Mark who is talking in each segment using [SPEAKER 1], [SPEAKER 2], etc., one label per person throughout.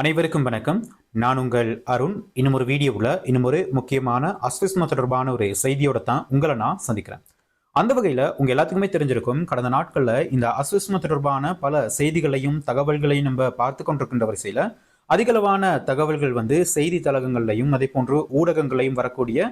[SPEAKER 1] அனைவருக்கும் வணக்கம். நான் உங்கள் அருண். இன்னும் ஒரு வீடியோவில் இன்னும் ஒரு முக்கியமான அஸ்விஸ்ம தொடர்பான ஒரு செய்தியோட தான் உங்களை நான் சந்திக்கிறேன். அந்த வகையில் உங்கள் எல்லாத்துக்குமே தெரிஞ்சிருக்கும் கடந்த நாட்களில் இந்த அஸ்விஸ்ம தொடர்பான பல செய்திகளையும் தகவல்களையும் நம்ம பார்த்து கொண்டிருக்கின்ற வரிசையில் அதிகளவான தகவல்கள் வந்து செய்தி தளகங்கள்லையும் அதே போன்று ஊடகங்களையும் வரக்கூடிய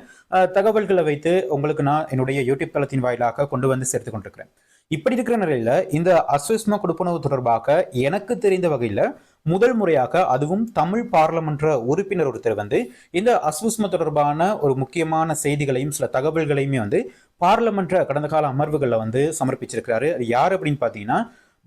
[SPEAKER 1] தகவல்களை வைத்து உங்களுக்கு நான் என்னுடைய யூடியூப் தளத்தின் வாயிலாக கொண்டு வந்து சேர்த்து கொண்டிருக்கிறேன். இப்படி இருக்கிற நிலையில இந்த அஸ்விஸ்ம கொடுப்பனவு தொடர்பாக எனக்கு தெரிந்த வகையில் முதல் முறையாக அதுவும் தமிழ் பாராளுமன்ற உறுப்பினர் ஒருத்தர் வந்து இந்த அஸ்விஸ்மா தொடர்பான ஒரு முக்கியமான செய்திகளையும் சில தகவல்களையுமே வந்து பாராளுமன்ற கடந்த கால அமர்வுகளில் வந்து சமர்ப்பிச்சிருக்கிறாரு. அது யார் அப்படின்னு பார்த்தீங்கன்னா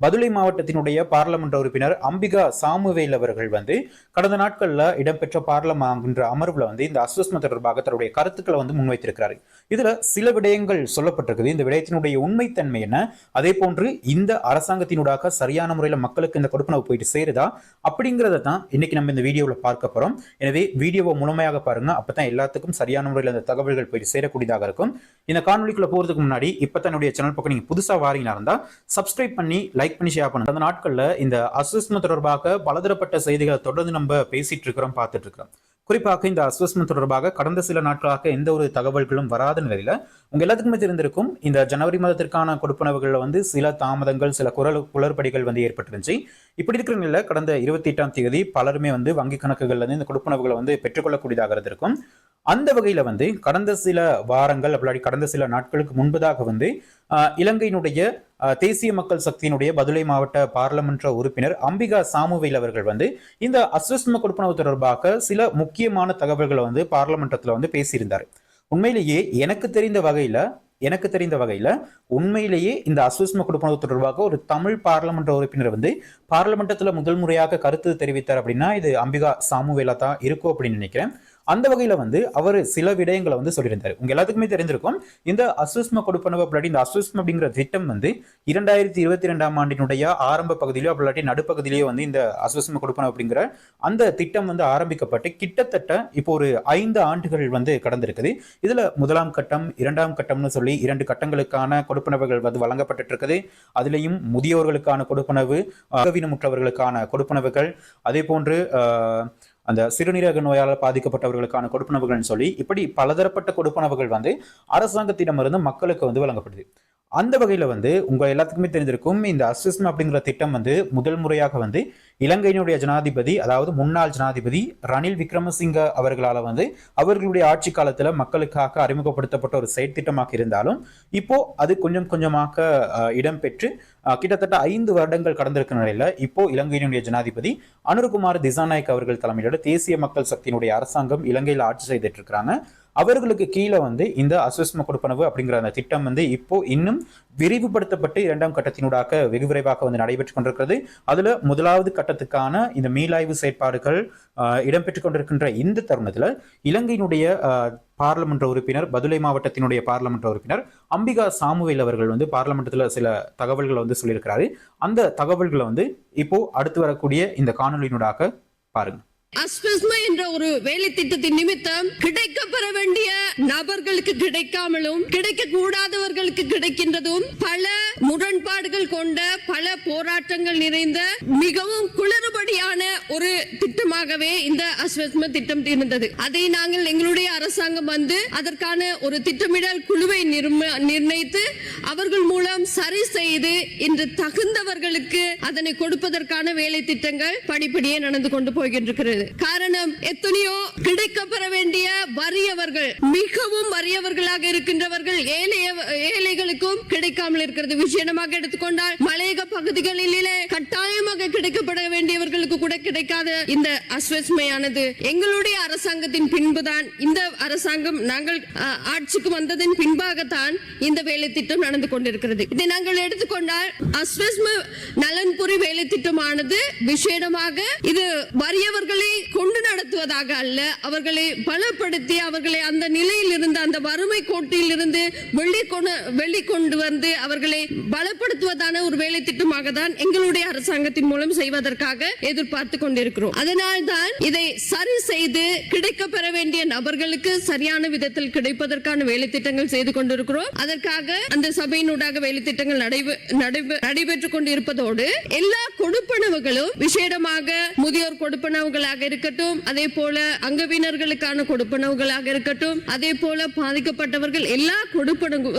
[SPEAKER 1] பதுளை மாவட்டத்தினுடைய பாராளுமன்ற உறுப்பினர் அம்பிகா சாமுவேல் அவர்கள் வந்து கடந்த நாட்களில் இடம்பெற்ற பாராளுமன்ற அமர்வில் வந்து இந்த அஸ்வஸ்ம தொடர்பாக தன்னுடைய கருத்துக்களை வந்து முன்வைத்திருக்கிறாரு. இதுல சில விடயங்கள் சொல்லப்பட்டிருக்குது. இந்த விடயத்தினுடைய உண்மைத்தன்மை என்ன? அதே போன்று இந்த அரசாங்கத்தினூடாக சரியான முறையில் மக்களுக்கு இந்த கொடுப்பனவு போயிட்டு சேருதா? அப்படிங்கிறத தான் இன்னைக்கு நம்ம இந்த வீடியோவில் பார்க்க போறோம். எனவே வீடியோவை முழுமையாக பாருங்க. அப்பதான் எல்லாத்துக்கும் சரியான முறையில் அந்த தகவல்கள் போயிட்டு சேரக்கூடியதாக இருக்கும். இந்த காணொலிக்குள்ள போறதுக்கு முன்னாடி இப்போ தன்னுடைய சேனல் பக்கம் நீங்க புதுசா வாரீங்களா இருந்தா சப்ஸ்கிரைப் பண்ணி லைக் பண்ணி ஷேர் பண்ணுங்க. அந்த நாட்கள்ல இந்த அஸ்வஸ்ம தொடர்பாக பலதரப்பட்ட செய்திகளை தொடர்ந்து நம்ம பேசிட்டு இருக்கிறோம் பார்த்துட்டு இருக்கிறோம். குறிப்பாக இந்த அஸ்வஸ்மம் தொடர்பாக கடந்த சில நாட்களாக எந்த ஒரு தகவல்களும் வராத நிலையில உங்க எல்லாத்துக்குமே தெரிந்திருக்கும் இந்த ஜனவரி மாதத்திற்கான கொடுப்பனவுகள்ல வந்து சில தாமதங்கள் சில குரல் குளறுபடிகள் வந்து ஏற்பட்டிருந்துச்சு. இப்படி இருக்கிற நிலையில கடந்த இருபத்தி எட்டாம் தேதி பலருமே வந்து வங்கி கணக்குகள்ல இருந்து இந்த கொடுப்பனவுகளை வந்து பெற்றுக்கொள்ளக்கூடியதாக இருந்திருக்கும். அந்த வகையில வந்து கடந்த சில வாரங்கள் அப்படி கடந்த சில நாட்களுக்கு முன்பதாக வந்து ஆஹ், இலங்கையினுடைய தேசிய மக்கள் சக்தியினுடைய பதுளை மாவட்ட பாராளுமன்ற உறுப்பினர் அம்பிகா சாமுவேல் அவர்கள் வந்து இந்த அஸ்வஸ்ம கொடுப்பனவு தொடர்பாக சில முக்கியமான தகவல்களை வந்து பாராளுமன்றத்தில் வந்து பேசியிருந்தார். உண்மையிலேயே எனக்கு தெரிந்த வகையில எனக்கு தெரிந்த வகையில உண்மையிலேயே இந்த அஸ்வஸ்ம கொடுப்பனவு தொடர்பாக ஒரு தமிழ் பாராளுமன்ற உறுப்பினர் வந்து பாராளுமன்றத்தில் முதல் முறையாக கருத்து தெரிவித்தார் அப்படின்னா இது அம்பிகா சாமுவேலா தான் இருக்கும் அப்படின்னு நினைக்கிறேன். அந்த வகையில் வந்து அவர் சில விடயங்களை வந்து சொல்லியிருந்தார். உங்க எல்லாத்துக்குமே தெரிஞ்சிருக்கும் இந்த அசுஸ்ம கொடுப்பனவு அப்படி இந்த அசுஸ்ம அப்படிங்கிற திட்டம் வந்து இரண்டாயிரத்தி இருபத்தி ரெண்டாம் ஆண்டினுடைய ஆரம்ப பகுதியிலோ அப்படி நடுப்பகுதியிலேயோ வந்து இந்த அசுஸ்ம கொடுப்பனவு அப்படிங்கிற அந்த திட்டம் வந்து ஆரம்பிக்கப்பட்டு கிட்டத்தட்ட இப்போ ஒரு ஐந்து ஆண்டுகள் வந்து கடந்திருக்குது. இதுல முதலாம் கட்டம் இரண்டாம் கட்டம்னு சொல்லி இரண்டு கட்டங்களுக்கான கொடுப்பனவுகள் வந்து வழங்கப்பட்டு இருக்குது அதுலேயும் முதியோர்களுக்கான கொடுப்பனவு அகவீனமுற்றவர்களுக்கான கொடுப்பனவுகள் அதே போன்று அந்த சிறுநீரக நோயால் பாதிக்கப்பட்டவர்களுக்கான கொடுப்பனவுகள்னு சொல்லி இப்படி பலதரப்பட்ட கொடுப்பனவுகள் வந்து அரசாங்கத்திடமிருந்து மக்களுக்கு வந்து வழங்கப்படுது. அந்த வகையில் வந்து உங்கள் எல்லாத்துக்குமே தெரிஞ்சிருக்கும் இந்த அசிஸ்ம் அப்படிங்கிற திட்டம் வந்து முதல் முறையாக வந்து இலங்கையினுடைய ஜனாதிபதி அதாவது முன்னாள் ஜனாதிபதி ரணில் விக்ரமசிங்க அவர்களால் வந்து அவர்களுடைய ஆட்சி காலத்தில் மக்களுக்காக அறிமுகப்படுத்தப்பட்ட ஒரு செயற்திட்டமாக இருந்தாலும் இப்போ அது கொஞ்சம் கொஞ்சமாக இடம்பெற்று கிட்டத்தட்ட ஐந்து வருடங்கள் கடந்திருக்கிற நிலையில் இப்போ இலங்கையினுடைய ஜனாதிபதி அனுர்குமார் திசாநாயக் அவர்கள் தலைமையில தேசிய மக்கள் சக்தியினுடைய அரசாங்கம் இலங்கையில் ஆட்சி செய்துட்டு இருக்கிறாங்க. அவர்களுக்கு கீழே வந்து இந்த அசுஸ்ம கொடுப்பனவு அப்படிங்கிற அந்த திட்டம் வந்து இப்போ இன்னும் விரிவுபடுத்தப்பட்டு இரண்டாம் கட்டத்தினூடாக வெகு விரைவாக வந்து நடைபெற்றுக் கொண்டிருக்கிறது. அதுல முதலாவது கட்டத்துக்கான இந்த மீளாய்வு செயற்பாடுகள் ஆஹ், இடம்பெற்றுக் கொண்டிருக்கின்ற இந்த தருணத்துல இலங்கையினுடைய ஆஹ், பாராளுமன்ற உறுப்பினர் பதுளை மாவட்டத்தினுடைய பாராளுமன்ற உறுப்பினர் அம்பிகா சாமுவேல் அவர்கள் வந்து பாராளுமன்றத்துல சில தகவல்களை வந்து சொல்லியிருக்கிறாரு. அந்த தகவல்களை வந்து இப்போ அடுத்து வரக்கூடிய இந்த காணொலியினூடாக பாருங்கள்
[SPEAKER 2] அஸ்பெஸ்மா என்ற ஒரு வேலை திட்டத்தின் நிமித்தம் கிடைக்கப்பெற வேண்டிய நபர்களுக்கு கிடைக்காமலும் கிடைக்க கூடாதவர்களுக்கு கிடைக்கின்றதும் பல முரண்பாடுகள் கொண்ட பல போராட்டங்கள் நிறைந்த மிகவும் குளறுபடியான ஒரு திட்டமாகவே இந்த அஸ்வஸ்ம திட்டம் இருந்தது. அதை நாங்கள் எங்களுடைய அரசாங்கம் வந்து அதற்கான ஒரு திட்டமிடல் குழுவை நிர்ம- நிர்ணயித்து அவர்கள் மூலம் சரி செய்து இன்று தகுந்தவர்களுக்கு அதனை கொடுப்பதற்கான வேலை திட்டங்கள் படிப்படியே நடந்து கொண்டு போகின்றிருக்கிறது. காரணம் எத்தனையோ கிடைக்கப்பெற வேண்டிய வறியவர்கள் மிகவும் வறியவர்களாக இருக்கின்றவர்கள் ஏழைய ஏழைகளுக்கும் கிடைக்காமல் இருக்கிறது. விசேடமாக எடுத்துக்கொண்டால் மலையக பகுதிகளிலே கட்டாயமாக கிடைக்கப்பட வேண்டியவர்களுக்கு கூட கிடைக்காத இந்த அஸ்வஸ்மையானது. எங்களுடைய அரசாங்கத்தின் பின்புதான் இந்த அரசாங்கம் நாங்கள் ஆட்சிக்கு வந்ததன் பின்பாகத்தான் இந்த வேலை திட்டம் நடந்து கொண்டிருக்கிறது. இதை நாங்கள் எடுத்துக்கொண்டால் அஸ்வஸ்ம நலன்புரி வேலை திட்டமானது விசேடமாக இது வறியவர்களை கொண்டு நடத்துவதாக அல்ல. அவர்களை பலப்படுத்தி அவர்களை அந்த நிலையில் இருந்து அந்த வறுமை கோட்டில் இருந்து வெளிக்கொண்டு வெளிக்கொண்டு வந்து அவர்களை பலப்படுத்துவதான ஒரு வேலை திட்டமாக தான் எங்களுடைய அரசாங்கத்தின் மூலம் செய்வதற்காக எதிர்பார்த்து கொண்டிருக்கிறோம். அதனால் தான் இதை சரி செய்து கிடைக்க பெற வேண்டிய நபர்களுக்கு சரியான விதத்தில் கிடைப்பதற்கான வேலை திட்டங்கள் செய்து கொண்டிருக்கிறோம். அதற்காக அந்த சபையினூடாக வேலை திட்டங்கள் நடைபெற்றுக் கொண்டிருப்பதோடு எல்லா கொடுப்பனவுகளும் விசேடமாக முதியோர் கொடுப்பனவுகளாக இருக்கட்டும். அதே போல அங்கவினர்களுக்கான கொடுப்பனவுகளாக இருக்கட்டும். அதே போல பாதிக்கப்பட்டவர்கள் எல்லா கொடுப்பனவு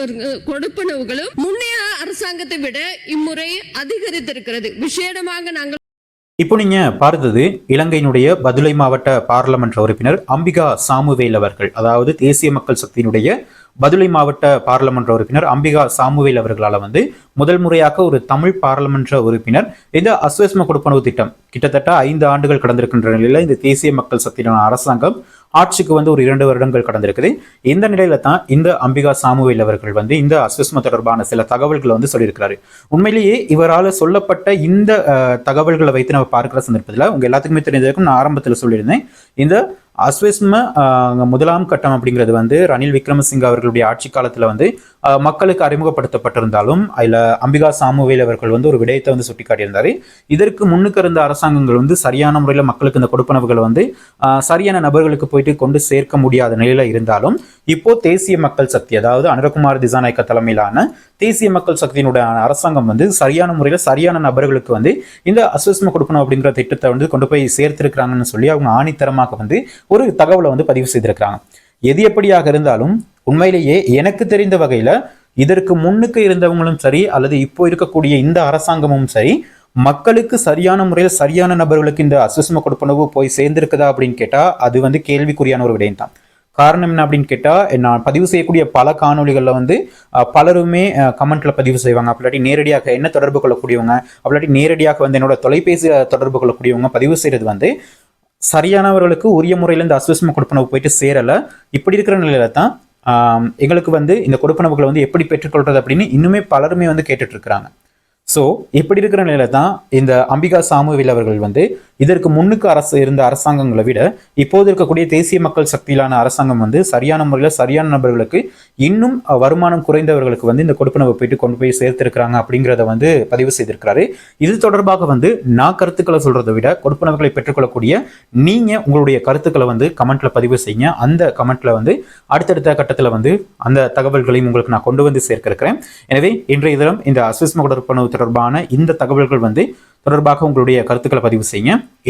[SPEAKER 2] கொடுப்பனவுகளும் முன்னைய அரசாங்கத்தை விட இம்முறை அதிகரித்திருக்கிறது. விசேடமாக நாங்கள்
[SPEAKER 1] இப்போ நீங்க பார்த்தது இலங்கையினுடைய பதுளை மாவட்ட பாராளுமன்ற உறுப்பினர் அம்பிகா சாமுவேல் அவர்கள் அதாவது தேசிய மக்கள் சக்தியினுடைய பதுளை மாவட்ட பாராளுமன்ற உறுப்பினர் அம்பிகா சாமுவேல் அவர்களால் வந்து முதல் முறையாக ஒரு தமிழ் பாராளுமன்ற உறுப்பினர் இந்த அஸ்வஸ்ம கொடுப்பனவு திட்டம் கிட்டத்தட்ட ஐந்து ஆண்டுகள் கடந்திருக்கின்ற நிலையில் இந்த தேசிய மக்கள் சக்தியிலான அரசாங்கம் ஆட்சிக்கு வந்து ஒரு இரண்டு வருடங்கள் கடந்திருக்குது. இந்த நிலையில தான் இந்த அம்பிகா சாமுவேல் அவர்கள் வந்து இந்த அஸ்வஸ்ம தொடர்பான சில தகவல்களை வந்து சொல்லியிருக்கிறாரு. உண்மையிலேயே இவரால் சொல்லப்பட்ட இந்த தகவல்களை வைத்து நம்ம பார்க்கிற சந்தர்ப்பத்தில் உங்க எல்லாத்துக்குமே தெரிஞ்சதுக்கும் நான் ஆரம்பத்தில் சொல்லியிருந்தேன். இந்த அஸ்வஸ்ம முதலாம் கட்டம் அப்படிங்கிறது வந்து ரணில் விக்ரமசிங்க அவர்களுடைய ஆட்சி காலத்தில் வந்து மக்களுக்கு அறிமுகப்படுத்தப்பட்டிருந்தாலும் அதில் அம்பிகா சாமுவேல் அவர்கள் வந்து ஒரு விடயத்தை வந்து சுட்டிக்காட்டியிருந்தார். இதற்கு முன்னுக்கு இருந்த அரசாங்கங்கள் வந்து சரியான முறையில் மக்களுக்கு இந்த கொடுப்பனவுகளை வந்து சரியான நபர்களுக்கு போயிட்டு கொண்டு சேர்க்க முடியாத நிலையில் இருந்தாலும் இப்போ தேசிய மக்கள் சக்தி அதாவது அனுரகுமார் திசாநாயக்க தலைமையிலான தேசிய மக்கள் சக்தியினுடைய அரசாங்கம் வந்து சரியான முறையில் சரியான நபர்களுக்கு வந்து இந்த அஸ்வஸ்ம கொடுக்கணும் அப்படிங்கிற திட்டத்தை வந்து கொண்டு போய் சேர்த்திருக்கிறாங்கன்னு சொல்லி அவங்க ஆணித்தரமாக வந்து ஒரு தகவலை வந்து பதிவு செய்திருக்கிறாங்க. எது எப்படியாக இருந்தாலும் உண்மையிலேயே எனக்கு தெரிந்த வகையில இதற்கு முன்னுக்கு இருந்தவங்களும் சரி அல்லது இப்போ இருக்கக்கூடிய இந்த அரசாங்கமும் சரி மக்களுக்கு சரியான முறையில் சரியான நபர்களுக்கு இந்த அசுஸ்ம கொடுப்பனவு போய் சேர்ந்திருக்குதா அப்படின்னு கேட்டா அது வந்து கேள்விக்குறியான ஒரு விடயம் தான் காரணம் என்ன அப்படின்னு கேட்டால் நான் பதிவு செய்யக்கூடிய பல காணொளிகளில் வந்து பலருமே கமெண்ட்டில் பதிவு செய்வாங்க. அப்படி நேரடியாக என்ன தொடர்பு கொள்ளக்கூடியவங்க அப்படி நேரடியாக வந்து என்னோட தொலைபேசி தொடர்பு கொள்ளக்கூடியவங்க பதிவு செய்கிறது வந்து சரியானவர்களுக்கு உரிய முறையில் இந்த அசுவசம கொடுப்பனவு போயிட்டு சேரல. இப்படி இருக்கிற நிலையில தான் எங்களுக்கு வந்து இந்த கொடுப்பனவுகளை வந்து எப்படி பெற்றுக்கொள்றது அப்படின்னு இன்னுமே பலருமே வந்து கேட்டுட்ருக்கிறாங்க ஸோ இப்படி இருக்கிற நிலையில தான் இந்த அம்பிகா சாமுவேல் அவர்கள் வந்து இதற்கு முன்னுக்கு அரசு இருந்த அரசாங்கங்களை விட இப்போது இருக்கக்கூடிய தேசிய மக்கள் சக்தியிலான அரசாங்கம் வந்து சரியான முறையில் சரியான நபர்களுக்கு இன்னும் வருமானம் குறைந்தவர்களுக்கு வந்து இந்த கொடுப்பனவை போயிட்டு கொண்டு போய் சேர்த்திருக்கிறாங்க அப்படிங்கிறத வந்து பதிவு செய்திருக்கிறாரு. இது தொடர்பாக வந்து நான் கருத்துக்களை சொல்றதை விட கொடுப்பனவுகளை பெற்றுக்கொள்ளக்கூடிய நீங்க உங்களுடைய கருத்துக்களை வந்து கமெண்ட்ல பதிவு செய்யுங்க. அந்த கமெண்ட்ல வந்து அடுத்தடுத்த கட்டத்தில் வந்து அந்த தகவல்களையும் உங்களுக்கு நான் கொண்டு வந்து சேர்க்க இருக்கிறேன் எனவே இன்றைய தினம் இந்த அஸ்விஸ்ம கொடுப்பனவு தொடர்பான இந்த தகவல்கள் வந்து தொடர்பாக உங்களுடைய கருத்துக்களை பதிவு செய்யுங்க.